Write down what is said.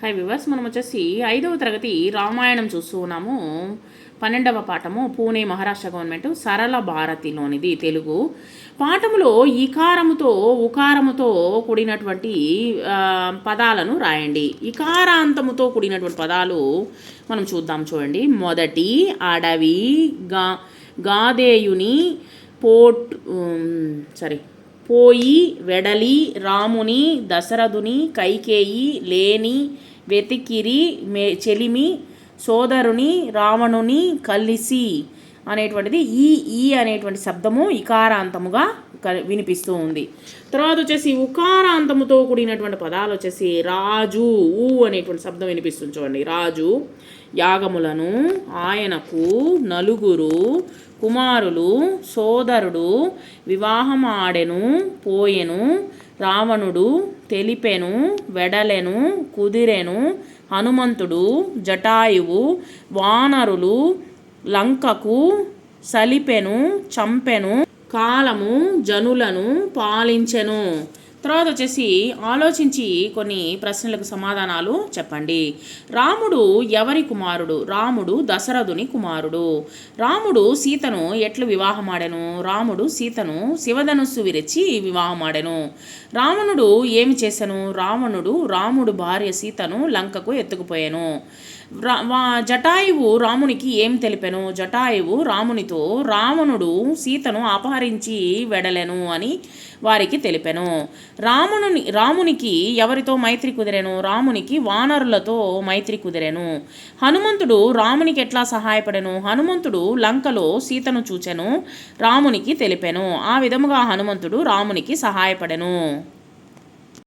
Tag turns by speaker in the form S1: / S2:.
S1: High viewers మనం వచ్చేసి ఐదవ తరగతి రామాయణం చూస్తూ ఉన్నాము. పన్నెండవ పాఠము పూణే మహారాష్ట్ర గవర్నమెంట్ సరళ భారతిలోనిది తెలుగు. పాఠములో ఇకారముతో ఉకారముతో కూడినటువంటి పదాలను రాయండి. ఇకారాంతముతో కూడినటువంటి పదాలు మనం చూద్దాం చూడండి. మొదటి అడవి గా గాదేయుని పోట్ సారీ పోయి వెడలి రాముని దశరథుని కైకేయి లేని వెతికిరి మే చెలిమి సోదరుని రావణుని కలిసి అనేటువంటిది ఈ ఈ అనేటువంటి శబ్దము ఇకారాంతముగా క- వినిపిస్తూ ఉంది. తర్వాత వచ్చేసి ఉకారాంతముతో కూడినటువంటి పదాలు వచ్చేసి రాజు ఊ అనేటువంటి శబ్దం వినిపిస్తుంది చూడండి. రాజు యాగములను ఆయనకు నలుగురు కుమారులు సోదరుడు వివాహమాడెను పోయెను రావణుడు తెలిపెను వెడలెను కుదిరెను హనుమంతుడు జటాయువు వానరులు లంకకు సలిపెను చంపెను కాలము జనులను పాలించెను. తర్వాత వచ్చేసి ఆలోచించి కొన్ని ప్రశ్నలకు సమాధానాలు చెప్పండి. రాముడు ఎవరి కుమారుడు? రాముడు దశరథుని కుమారుడు. రాముడు సీతను ఎట్లు వివాహమాడెను? రాముడు సీతను శివధనుస్సు విరిచి వివాహమాడెను. రావణుడు ఏమి చేశాను రావణుడు రాముడు భార్య సీతను లంకకు ఎత్తుకుపోయాను. రా వా- జటాయువు రామునికి ఏం తెలిపెను? జటాయువు రామునితో రావణుడు సీతను అపహరించి వెడలెను అని వారికి తెలిపెను. రాముని రామునికి ఎవరితో మైత్రి కుదిరెను? రామునికి వానరులతో మైత్రి కుదిరెను. హనుమంతుడు రామునికి ఎట్లా సహాయపడెను? హనుమంతుడు లంకలో సీతను చూచెను రామునికి తెలిపెను. ఆ విధముగా హనుమంతుడు రామునికి సహాయపడెను.